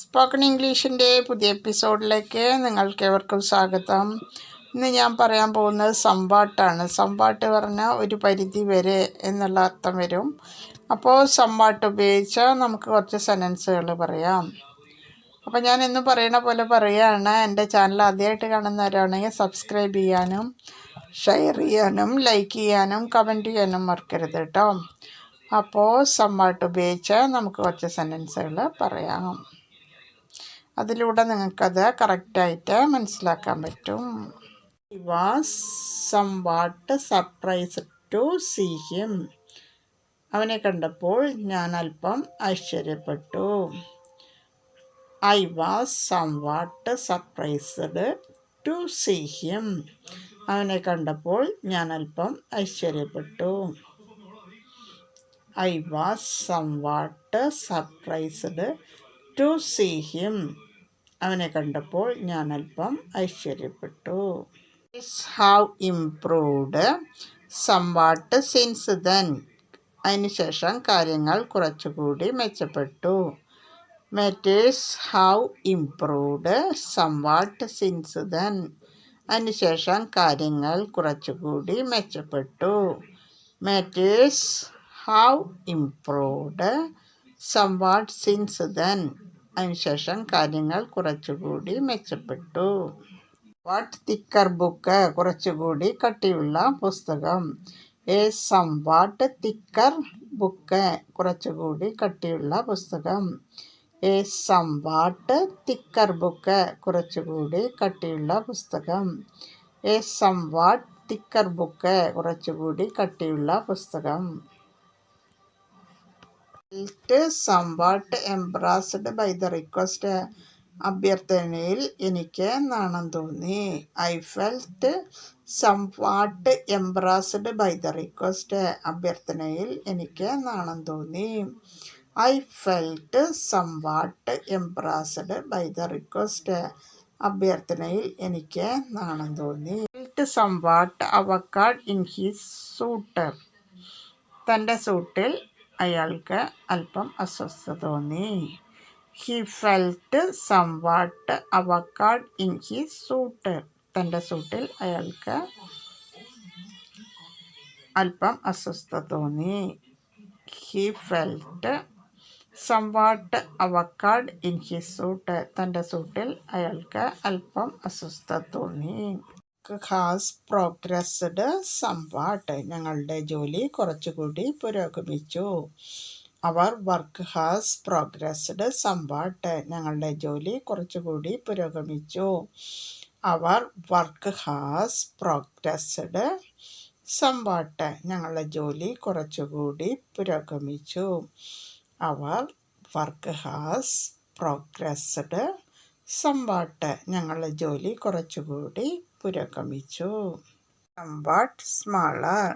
Spoken ഇംഗ്ലീഷിന്റെ പുതിയ എപ്പിസോഡിലേക്ക് നിങ്ങൾക്ക് ഏവർക്കും സ്വാഗതം. ഇന്ന് ഞാൻ പറയാൻ പോകുന്നത് സംവാട്ടാണ്. സംവാട്ട് പറഞ്ഞാൽ ഒരു പരിധി വരെ എന്നുള്ള അർത്ഥം വരും. അപ്പോൾ സംവാട്ട് ഉപയോഗിച്ച് നമുക്ക് കുറച്ച് സെനൻസുകൾ പറയാം. അപ്പോൾ ഞാൻ ഇന്ന് പറയണ പോലെ പറയുകയാണ്. എന്റെ ചാനൽ ആദ്യമായിട്ട് കാണുന്നവരാണെങ്കിൽ സബ്സ്ക്രൈബ് ചെയ്യാനും ഷെയർ ചെയ്യാനും ലൈക്ക് ചെയ്യാനും കമന്റ് ചെയ്യാനും മറക്കരുത് കേട്ടോ. അപ്പോൾ സംവാട്ട് ഉപയോഗിച്ച് നമുക്ക് കുറച്ച് സെന്റൻസുകൾ പറയാം. അതിലൂടെ നിങ്ങൾക്കത് കറക്റ്റായിട്ട് മനസ്സിലാക്കാൻ പറ്റും. I was somewhat surprise to see him അവനെ കണ്ടപ്പോൾ ഞാൻ അല്പം ആശ്ചര്യപ്പെട്ടു I was somewhat surprised to see him അവനെ കണ്ടപ്പോൾ ഞാൻ അല്പം ആശ്ചര്യപ്പെട്ടു I was somewhat surprised to see him അവനെ കണ്ടപ്പോൾ ഞാൻ അല്പം ഐശ്വര്യപ്പെട്ടു. Have improved somewhat since then അതിനുശേഷം കാര്യങ്ങൾ കുറച്ചുകൂടി മെച്ചപ്പെട്ടു. Matters have improved somewhat since then അതിനുശേഷം കാര്യങ്ങൾ കുറച്ചുകൂടി മെച്ചപ്പെട്ടു. Matters have improved somewhat since then അതിനുശേഷം കാര്യങ്ങൾ കുറച്ചുകൂടി മെച്ചപ്പെട്ടു. വാട്ട് തിക്കർ ബുക്ക് കുറച്ചുകൂടി കട്ടിയുള്ള പുസ്തകം. എ സംവാട്ട് തിക്കർ ബുക്ക് കുറച്ചുകൂടി കട്ടിയുള്ള പുസ്തകം. എ സംവാട്ട് തിക്കർ ബുക്ക് കുറച്ചുകൂടി കട്ടിയുള്ള പുസ്തകം. എ സംവാട്ട് തിക്കർ ബുക്ക് കുറച്ചുകൂടി കട്ടിയുള്ള പുസ്തകം. Somewhat embarrassed by the request അഭ്യർത്ഥനയിൽ എനിക്ക് നാണം തോന്നി. I felt somewhat embarrassed by the request അഭ്യർത്ഥനയിൽ എനിക്ക് നാണം തോന്നി. I felt somewhat embarrassed by the request അഭ്യർത്ഥനയിൽ എനിക്ക് നാണം തോന്നി. Felt somewhat awkward in his suit തന്റെ സൂട്ടിൽ അയാൾക്ക് അല്പം അസ്വസ്ഥത തോന്നി. He felt somewhat awkward in his suit തന്റെ സൂട്ടിൽ അയാൾക്ക് അല്പം അസ്വസ്ഥത തോന്നി. He felt somewhat awkward in his suit തന്റെ സൂട്ടിൽ അയാൾക്ക് അല്പം അസ്വസ്ഥത തോന്നി. Has progressed somewhat. ഞങ്ങളുടെ ജോലി കുറച്ചുകൂടി പുരോഗമിച്ചു. അവർ വർക്ക് ഹാസ് പ്രോഗ്രസ്ഡ് സംവാട്ട്. ഞങ്ങളുടെ ജോലി കുറച്ചുകൂടി പുരോഗമിച്ചു. അവർ വർക്ക് ഹാസ് പ്രോഗ്രസ്ഡ് സംവാട്ട്. ഞങ്ങളുടെ ജോലി കുറച്ചുകൂടി പുരോഗമിച്ചു. അവർ വർക്ക് ഹാസ് പ്രോഗ്രസ്ഡ് സംവാട്ട്. ഞങ്ങളുടെ ജോലി കുറച്ചുകൂടി പുരോഗമിച്ചു സംവാട്ട് സ്മാളർ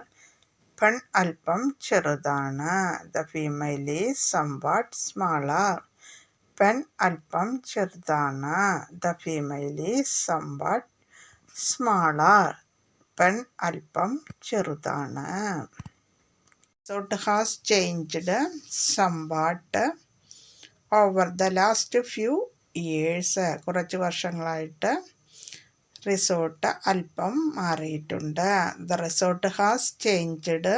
പെൺ അല്പം ചെറുതാണ്. The female is somewhat smaller പെൺ അല്പം ചെറുതാണ്. The female is somewhat smaller പെൺ അല്പം ചെറുതാണ്. Sort has changed somewhat over the last few years കുറച്ച് വർഷങ്ങളായിട്ട് റിസോർട്ട് അല്പം മാറിയിട്ടുണ്ട്. The resort has changed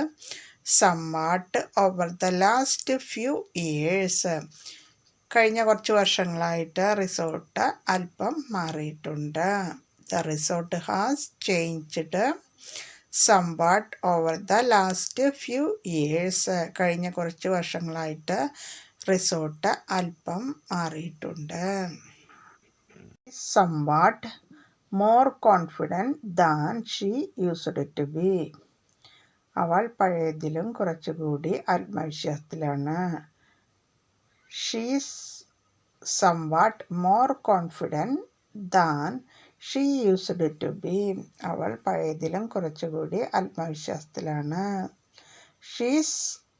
somewhat over the last few years കഴിഞ്ഞ കുറച്ച് വർഷങ്ങളായിട്ട് റിസോർട്ട് അല്പം മാറിയിട്ടുണ്ട്. The resort has changed somewhat over the last few years കഴിഞ്ഞ കുറച്ച് വർഷങ്ങളായിട്ട് റിസോർട്ട് അല്പം മാറിയിട്ടുണ്ട്. Somewhat more confident than she used to be അവൾ പഴയതിലും കുറച്ചുകൂടി ആത്മവിശ്വാസത്തിലാണ്. She's somewhat more confident than she used to be അവൾ പഴയതിലും കുറച്ചുകൂടി ആത്മവിശ്വാസത്തിലാണ്. She's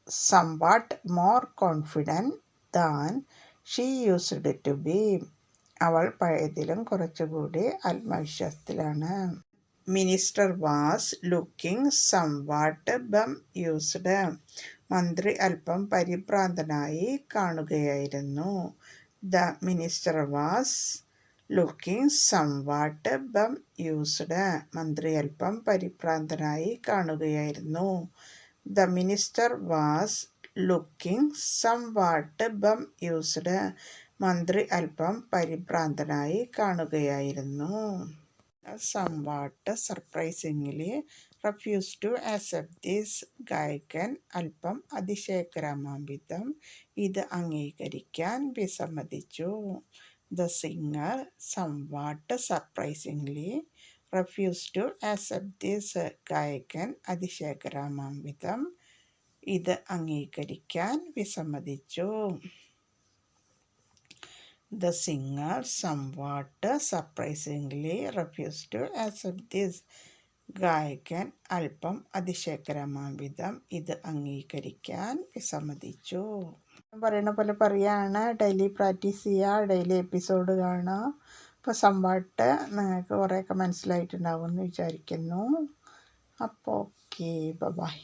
somewhat more confident than she used to be അവൾ പഴയതിലും കുറച്ചുകൂടി ആത്മവിശ്വാസത്തിലാണ്. Minister was looking somewhat bemused. മന്ത്രി അല്പം പരിഭ്രാന്തനായി കാണുകയായിരുന്നു. The minister was looking somewhat bemused. മന്ത്രി അല്പം പരിഭ്രാന്തനായി കാണുകയായിരുന്നു. The minister was looking somewhat bemused. മന്ത്രി അല്പം പരിഭ്രാന്തനായി കാണുകയായിരുന്നു. Somewhat surprisingly refuse to accept this ഗായകൻ അല്പം അതിശയകരമാംവിധം ഇത് അംഗീകരിക്കാൻ വിസമ്മതിച്ചു. The singer somewhat surprisingly refuse to accept this ഗായകൻ അതിശയകരമാംവിധം ഇത് അംഗീകരിക്കാൻ വിസമ്മതിച്ചു. The singer, somewhat surprisingly, refused to accept this. ഗായകൻ അല്പം അതിശയകരമാം വിധം ഇത് അംഗീകരിക്കാൻ വിസമ്മതിച്ചു. പറയുന്ന പോലെ പറയാണ് ഡെയിലി പ്രാക്ടീസ് ചെയ്യുക ഡെയിലി എപ്പിസോഡ് കാണുക അപ്പോൾ സംവാട്ട് നിങ്ങൾക്ക് കുറേയൊക്കെ മനസ്സിലായിട്ടുണ്ടാവും എന്ന് വിചാരിക്കുന്നു. അപ്പോൾ ഓക്കെ ബൈ